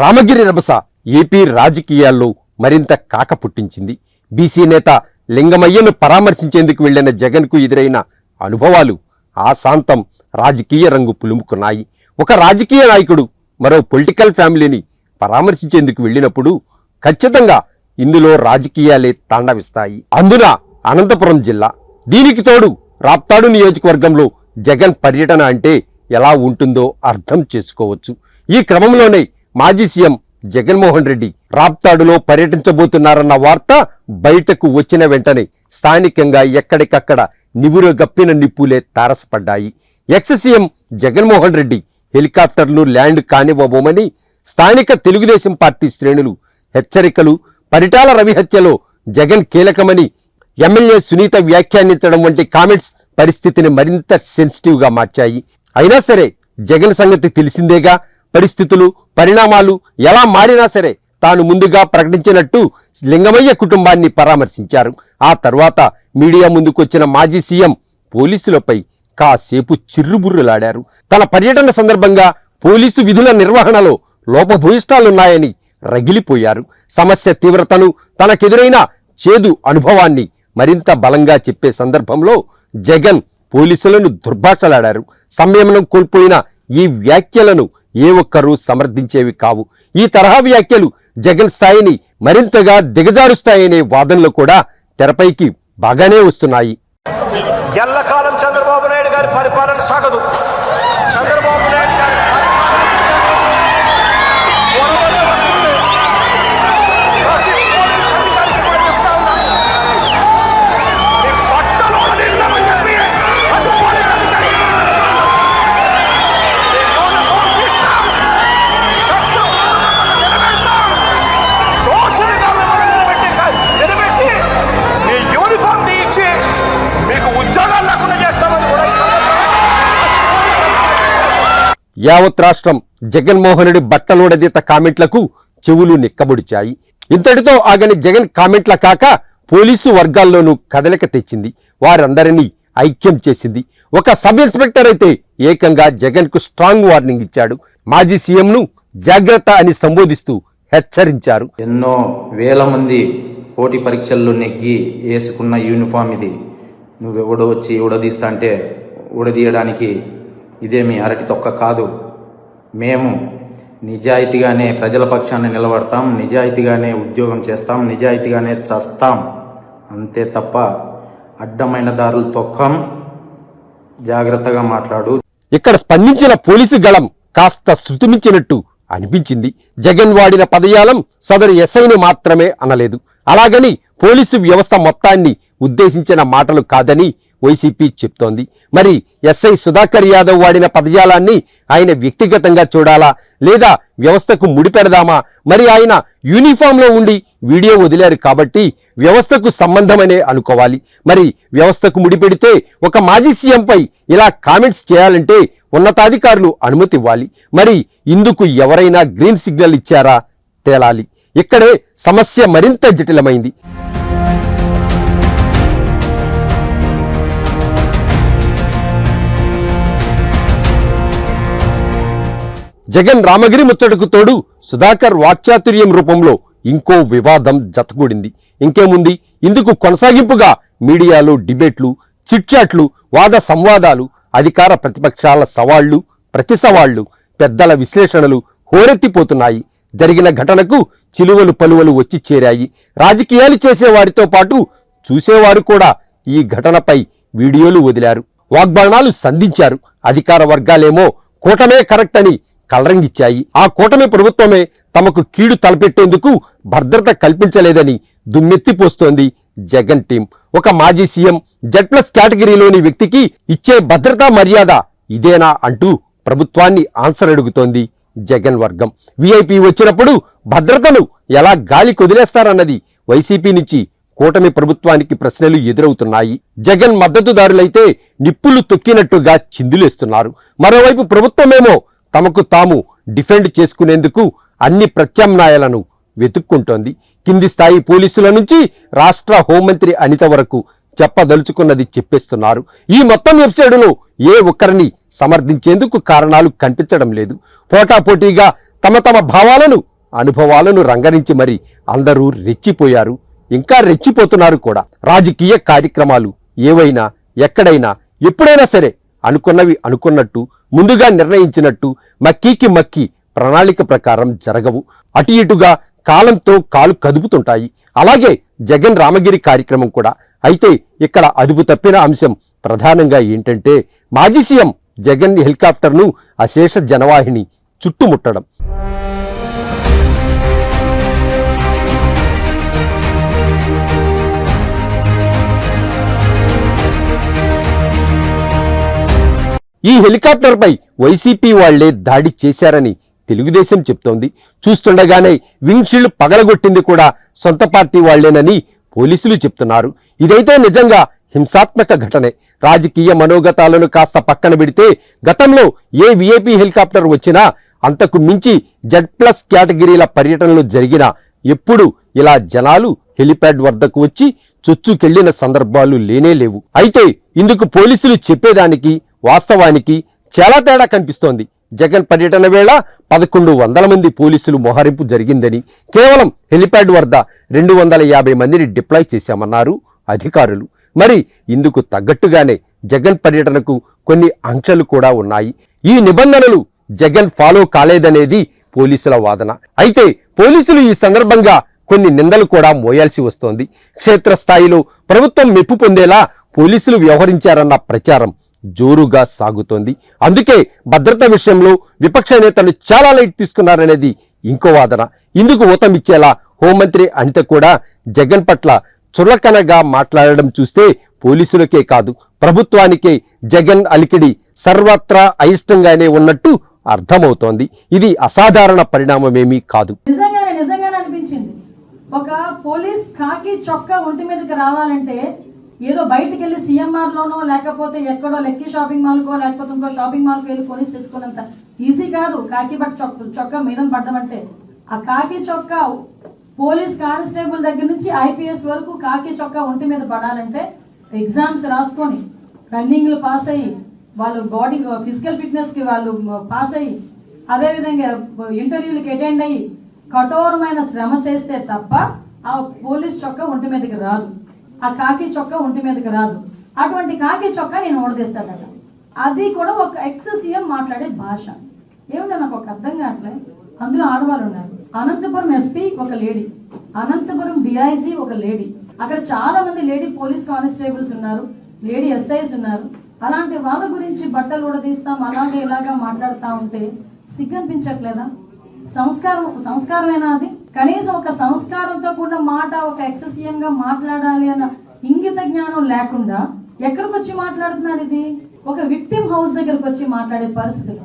రామగిరి రభస AP రాజకీయాల్లో మరింత కాక పుట్టించింది. బీసీ నేత లింగమయ్యను పరామర్శించేందుకు వెళ్ళిన జగన్కు ఎదురైన అనుభవాలు ఆశాంతం రాజకీయ రంగు పులుముకున్నాయి. ఒక రాజకీయ నాయకుడు మరో పొలిటికల్ ఫ్యామిలీని పరామర్శించేందుకు వెళ్ళినప్పుడు ఖచ్చితంగా ఇందులో రాజకీయాలే తాండవిస్తాయి. అందున అనంతపురం జిల్లా దీనికి తోడు రాప్తాడు నియోజకవర్గంలో జగన్ పర్యటన అంటే ఎలా ఉంటుందో అర్థం చేసుకోవచ్చు. ఈ క్రమంలోనే మాజీ సీఎం జగన్మోహన్ రెడ్డి రాప్తాడులో పర్యటించబోతున్నారన్న వార్త బయటకు వచ్చిన వెంటనే స్థానికంగా ఎక్కడికక్కడ నివురు గప్పిన నిప్పులే తారసపడ్డాయి. ఎక్స్ సీఎం జగన్మోహన్ రెడ్డి హెలికాప్టర్లు ల్యాండ్ కానివ్వబోమని స్థానిక తెలుగుదేశం పార్టీ శ్రేణులు హెచ్చరికలు. పరిటాల రవి హత్యలో జగన్ కీలకమని ఎమ్మెల్యే సునీత వ్యాఖ్యానించడం వంటి కామెంట్స్ పరిస్థితిని మరింత సెన్సిటివ్గా మార్చాయి. అయినా సరే జగన్ సంగతి తెలిసిందేగా పరిస్థితులు పరిణామాలు ఎలా మారినా సరే తాను ముందుగా ప్రకటించినట్టు లింగమయ్య కుటుంబాన్ని పరామర్శించారు. ఆ తర్వాత మీడియా ముందుకొచ్చిన మాజీ సీఎం పోలీసులపై కాసేపు చిర్రుబుర్రులాడారు. తన పర్యటన సందర్భంగా పోలీసు విధుల నిర్వహణలో లోపభూయిష్టాలున్నాయని రగిలిపోయారు. సమస్య తీవ్రతను తనకెదురైన చేదు అనుభవాన్ని మరింత బలంగా చెప్పే సందర్భంలో జగన్ పోలీసులను దుర్భాషలాడారు. సంయమనం కోల్పోయిన ఈ వ్యాఖ్యలను ఏ ఒక్కరూ సమర్థించేవి కావు. ఈ తరహా వ్యాఖ్యలు జగన్ స్థాయిని మరింతగా దిగజారుస్తాయనే వాదనలు కూడా తెరపైకి బాగానే వస్తున్నాయి. ఎల్లకాలం చంద్రబాబు నాయుడు గారి పరిపాలన సాగదు. యావత్ రాష్ట్రం జగన్మోహనుడి బట్టలోడదీత కామెంట్లకు చెవులు నిక్కబొడిచాయి. ఇంతటితో ఆగని జగన్ కామెంట్ల కాక పోలీసు వర్గాల్లోనూ కదలిక తెచ్చింది. వారందరినీ ఐక్యం చేసింది. ఒక సబ్ ఇన్స్పెక్టర్ అయితే ఏకంగా జగన్కు స్ట్రాంగ్ వార్నింగ్ ఇచ్చాడు. మాజీ సీఎంను జాగ్రత్త అని సంబోధిస్తూ హెచ్చరించారు. ఎన్నో వేల మంది పోటీ పరీక్షల్లో నెగ్గి వేసుకున్న యూనిఫామ్ ఇది. నువ్వెవడో వచ్చి ఉడదీస్తా అంటే ఉడదీయడానికి ఇదేమి అరటి తొక్క కాదు. మేము నిజాయితీగానే ప్రజల పక్షాన్ని నిలబడతాం నిజాయితీగానే ఉద్యోగం చేస్తాం నిజాయితీగానే చస్తాం. అంతే తప్ప అడ్డమైన దారులు తొక్కం జాగ్రత్తగా మాట్లాడు. ఇక్కడ స్పందించిన పోలీసు గళం కాస్త శృతిమించినట్టు అనిపించింది. జగన్ వాడిన పదజాలం సదరు ఎస్ఐను మాత్రమే అనలేదు. అలాగని పోలీసు వ్యవస్థ మొత్తాన్ని ఉద్దేశించిన మాటలు కాదని వైసీపీ చెప్తోంది. మరి ఎస్ఐ సుధాకర్ యాదవ్ వాడిన పదజాలాన్ని ఆయన వ్యక్తిగతంగా చూడాలా? లేదా వ్యవస్థకు ముడిపెడదామా? మరి ఆయన యూనిఫామ్లో ఉండి వీడియో వదిలారు కాబట్టి వ్యవస్థకు సంబంధమనే అనుకోవాలి. మరి వ్యవస్థకు ముడిపెడితే ఒక మాజీ సీఎంపై ఇలా కామెంట్స్ చేయాలంటే ఉన్నతాధికారులు అనుమతి ఇవ్వాలి. మరి ఇందుకు ఎవరైనా గ్రీన్ సిగ్నల్ ఇచ్చారా? తేలాలి. ఇక్కడే సమస్య మరింత జటిలమైంది. జగన్ రామగిరి ముచ్చటకు తోడు సుధాకర్ వాక్చాతుర్యం రూపంలో ఇంకో వివాదం జతగూడింది ఇంకేముంది? ఇందుకు కొనసాగింపుగా మీడియాలో డిబేట్లు చిట్చాట్లు వాద సంవాదాలు అధికార ప్రతిపక్షాల సవాళ్ళు ప్రతి సవాళ్ళు పెద్దల విశ్లేషణలు హోరెత్తిపోతున్నాయి. జరిగిన ఘటనకు చిలువలు పలువలు వచ్చి చేరాయి. రాజకీయాలు చేసేవారితో పాటు చూసేవారు కూడా ఈ ఘటనపై వీడియోలు వదిలారు. వాగ్బాణాలు సంధించారు. అధికార వర్గాలేమో కూటమే కరెక్ట్ అని కలరంగిచ్చాయి ఆ కూటమి ప్రభుత్వమే తమకు కీడు తలపెట్టేందుకు భద్రత కల్పించలేదని దుమ్మెత్తిపోస్తోంది జగన్ టీం. ఒక మాజీ సీఎం జెడ్ ప్లస్ కేటగిరీలోని వ్యక్తికి ఇచ్చే భద్రతా మర్యాద ఇదేనా అంటూ ప్రభుత్వాన్ని ఆన్సర్ అడుగుతోంది జగన్ వర్గం. వీఐపీ వచ్చినప్పుడు భద్రతను ఎలా గాలి కొదిలేస్తారన్నది వైసీపీ నుంచి కూటమి ప్రభుత్వానికి ప్రశ్నలు ఎదురవుతున్నాయి. జగన్ మద్దతుదారులైతే నిప్పులు తొక్కినట్టుగా చిందులేస్తున్నారు. మరోవైపు ప్రభుత్వమేమో తమకు తాము డిఫెండ్ చేసుకునేందుకు అన్ని ప్రత్యామ్నాయాలను వెతుక్కుంటోంది. కింది స్థాయి పోలీసుల నుంచి రాష్ట్ర హోంమంత్రి అనిత వరకు చెప్పదలుచుకున్నది చెప్పేస్తున్నారు. ఈ మొత్తం వెబ్సైటులో ఏ ఒక్కరిని సమర్థించేందుకు కారణాలు కనిపించడం లేదు. పోటాపోటీగా తమ తమ భావాలను అనుభవాలను రంగరించి మరి అందరూ రెచ్చిపోయారు. ఇంకా రెచ్చిపోతున్నారు కూడా. రాజకీయ కార్యక్రమాలు ఏవైనా ఎక్కడైనా ఎప్పుడైనా సరే అనుకున్నవి అనుకున్నట్టు ముందుగా నిర్ణయించినట్టు మక్కీకి మక్కి ప్రణాళిక ప్రకారం జరగవు. అటు ఇటుగా కాలంతో కాలు కదుపుతుంటాయి. అలాగే జగన్ రామగిరి కార్యక్రమం కూడా. అయితే ఇక్కడ అదుపు తప్పిన అంశం ప్రధానంగా ఏంటంటే మాజీ సీఎం జగన్ హెలికాప్టర్ను అశేష జనవాహిని చుట్టుముట్టడం. ఈ హెలికాప్టర్పై వైసీపీ వాళ్ళే దాడి చేశారని తెలుగుదేశం చెప్తోంది. చూస్తుండగానే వింగ్షీల్డ్ పగలగొట్టింది కూడా సొంత పార్టీ వాళ్ళేనని పోలీసులు చెప్తున్నారు. ఇదైతే నిజంగా హింసాత్మక ఘటనే. రాజకీయ మనోగతాలను కాస్త పక్కన పెడితే గతంలో ఏ విఐపీ హెలికాప్టర్ వచ్చినా అంతకు మించి జెడ్ ప్లస్ కేటగిరీల పర్యటనలు జరిగినా ఎప్పుడు ఇలా జనాలు హెలిప్యాడ్ వద్దకు వచ్చి చొచ్చుకెళ్ళిన సందర్భాలు లేనే లేవు. అయితే ఇందుకు పోలీసులు చెప్పేదానికి వాస్తవానికి చాలా తేడా కనిపిస్తోంది. జగన్ పర్యటన వేళ పదకొండు వందల మంది పోలీసులు మోహరింపు జరిగిందని కేవలం హెలిప్యాడ్ వద్ద రెండు వందల యాభై మందిని డిప్లాయ్ చేశామన్నారు అధికారులు. మరి ఇందుకు తగ్గట్టుగానే జగన్ పర్యటనకు కొన్ని ఆంక్షలు కూడా ఉన్నాయి. ఈ నిబంధనలు జగన్ ఫాలో కాలేదనేది పోలీసుల వాదన. అయితే పోలీసులు ఈ సందర్భంగా కొన్ని నిందలు కూడా మోయాల్సి వస్తోంది. క్షేత్రస్థాయిలో ప్రభుత్వం మెప్పు పొందేలా పోలీసులు వ్యవహరించారన్న ప్రచారం జోరుగా సాగుతోంది. అందుకే భద్రత విషయంలో విపక్ష నేతలు చాలా లైట్ తీసుకున్నారనేది ఇంకో వాదన. ఇందుకు ఊతమిచ్చేలా హోంమంత్రి అనిత కూడా జగన్ పట్ల చులకనగా మాట్లాడడం చూస్తే పోలీసులకే కాదు ప్రభుత్వానికే జగన్ అలికిడి సర్వత్రా అయిష్టంగానే ఉన్నట్టు అర్థమవుతోంది. ఇది అసాధారణ పరిణామమేమీ కాదు. నిజంగానే నిజంగానే అనిపించింది. ఒక పోలీస్ కాకి చొక్కా ఒంటి మీదకి రావాలంటే ఏదో బయటికి వెళ్ళి సిఎంఆర్ లోనో లేకపోతే ఎక్కడో లెక్కి షాపింగ్ మాల్కో లేకపోతే ఇంకో షాపింగ్ మాల్కి వెళ్ళి కొనిసి తెచ్చుకున్నంత ఈజీ కాదు. కాకి బట్ట చొక్క చొక్కా మీద పడ్డం అంటే ఆ కాకి చొక్కా పోలీస్ కానిస్టేబుల్ దగ్గర నుంచి ఐపీఎస్ వరకు కాకి చొక్కా ఒంటి మీద పడాలంటే ఎగ్జామ్స్ రాసుకొని రన్నింగ్లు పాస్ అయ్యి వాళ్ళు బాడీ ఫిజికల్ ఫిట్నెస్కి వాళ్ళు పాస్ అయ్యి అదేవిధంగా ఇంటర్వ్యూలకు అటెండ్ అయ్యి కఠోరమైన శ్రమ చేస్తే తప్ప ఆ పోలీస్ చొక్కా ఒంటి మీదకి రాదు. ఆ కాకి చొక్క ఒంటి మీదకి రాదు. అటువంటి కాకి చొక్క నేను ఓడదీస్తాడట అది కూడా ఒక ఎక్స్ సీఎం మాట్లాడే భాష. ఏమిటో నాకు ఒక అర్థం కావట్లే? అందులో ఆడవాళ్ళు ఉన్నారు. అనంతపురం ఎస్పీ ఒక లేడీ. అనంతపురం డిఐజీ ఒక లేడీ. అక్కడ చాలా మంది లేడీ పోలీస్ కానిస్టేబుల్స్ ఉన్నారు లేడీ ఎస్ఐస్ ఉన్నారు. అలాంటి వాళ్ళ గురించి బట్టలు ఊడదీస్తాం అలాగే ఇలాగా మాట్లాడుతూ ఉంటే సిగ్గనిపించట్లేదా? సంస్కారం సంస్కారమేనా అది? కనీసం ఒక సంస్కారంతో కూడిన మాట ఒక ఎక్ససీఎం గా మాట్లాడాలి అన్న ఇంగిత జ్ఞానం లేకుండా ఎక్కడికి వచ్చి మాట్లాడుతున్నాడు ఇది? ఒక విక్టిమ్ హౌస్ దగ్గరకు వచ్చి మాట్లాడే పరిస్థితులు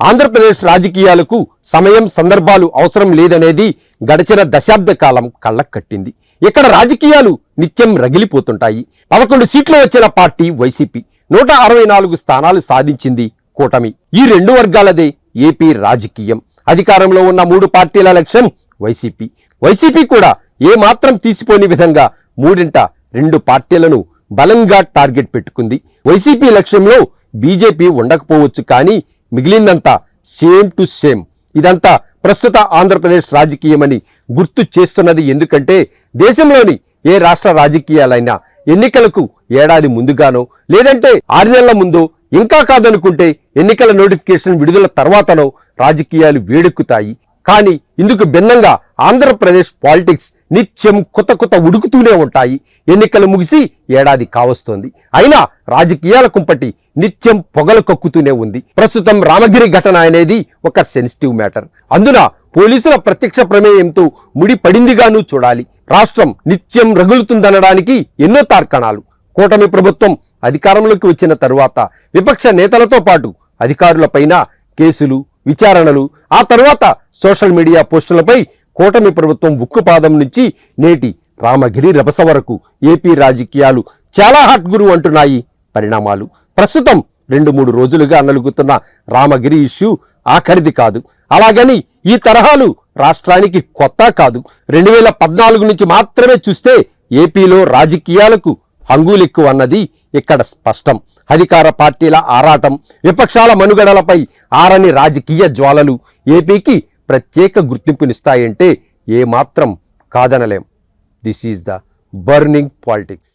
ఆంధ్రప్రదేశ్ రాజకీయాలకు సమయం సందర్భాలు అవసరం లేదనేది గడిచిన దశాబ్ద కాలం కళ్ళకు కట్టింది. ఇక్కడ రాజకీయాలు నిత్యం రగిలిపోతుంటాయి. పదకొండు సీట్లు వచ్చిన పార్టీ వైసీపీ నూట అరవై నాలుగు స్థానాలు సాధించింది కూటమి. ఈ రెండు వర్గాలదే ఏపీ రాజకీయం. అధికారంలో ఉన్న మూడు పార్టీల లక్ష్యం వైసీపీ. వైసీపీ కూడా ఏమాత్రం తీసిపోని విధంగా మూడింట రెండు పార్టీలను బలంగా టార్గెట్ పెట్టుకుంది. వైసీపీ లక్ష్యంలో బీజేపీ ఉండకపోవచ్చు కానీ మిగిలిందంతా సేమ్ టు సేమ్. ఇదంతా ప్రస్తుత ఆంధ్రప్రదేశ్ రాజకీయమని గుర్తు చేస్తున్నది. ఎందుకంటే దేశంలోని ఏ రాష్ట్ర రాజకీయాలైనా ఎన్నికలకు ఏడాది ముందుగానో లేదంటే ఆరు నెలల ముందో ఇంకా కాదనుకుంటే ఎన్నికల నోటిఫికేషన్ విడుదల తర్వాతనో రాజకీయాలు వేడెక్కుతాయి. కానీ ఇందుకు భిన్నంగా ఆంధ్రప్రదేశ్ పాలిటిక్స్ నిత్యం కొత్త కొత్త ఉడుకుతూనే ఉంటాయి. ఎన్నికలు ముగిసి ఏడాది కావస్తోంది. అయినా రాజకీయాల కుంపటి నిత్యం పొగలు కక్కుతూనే ఉంది. ప్రస్తుతం రామగిరి ఘటన అనేది ఒక సెన్సిటివ్ మ్యాటర్ అందున పోలీసుల ప్రత్యక్ష ప్రమేయంతో ముడి పడిందిగాను చూడాలి. రాష్ట్రం నిత్యం రగులుతుందనడానికి ఎన్నో తార్కణాలు. కూటమి ప్రభుత్వం అధికారంలోకి వచ్చిన తరువాత విపక్ష నేతలతో పాటు అధికారులపైన కేసులు విచారణలు ఆ తరువాత సోషల్ మీడియా పోస్టులపై కూటమి ప్రభుత్వం ఉక్కుపాదం నుంచి నేటి రామగిరి రభస వరకు ఏపీ రాజకీయాలు చాలా హాట్ గురు అంటున్నాయి పరిణామాలు. ప్రస్తుతం రెండు మూడు రోజులుగా నలుగుతున్న రామగిరి ఇష్యూ ఆఖరిది కాదు. అలాగని ఈ తరహాలు రాష్ట్రానికి కొత్త కాదు. రెండు వేల పద్నాలుగు నుంచి మాత్రమే చూస్తే ఏపీలో రాజకీయాలకు హంగులెక్కువ అన్నది ఇక్కడ స్పష్టం. అధికార పార్టీల ఆరాటం విపక్షాల మనుగడలపై ఆరని రాజకీయ జ్వాలలు ఏపీకి ప్రత్యేక గుర్తింపునిస్తాయంటే ఏమాత్రం కాదనలేం. This is the burning politics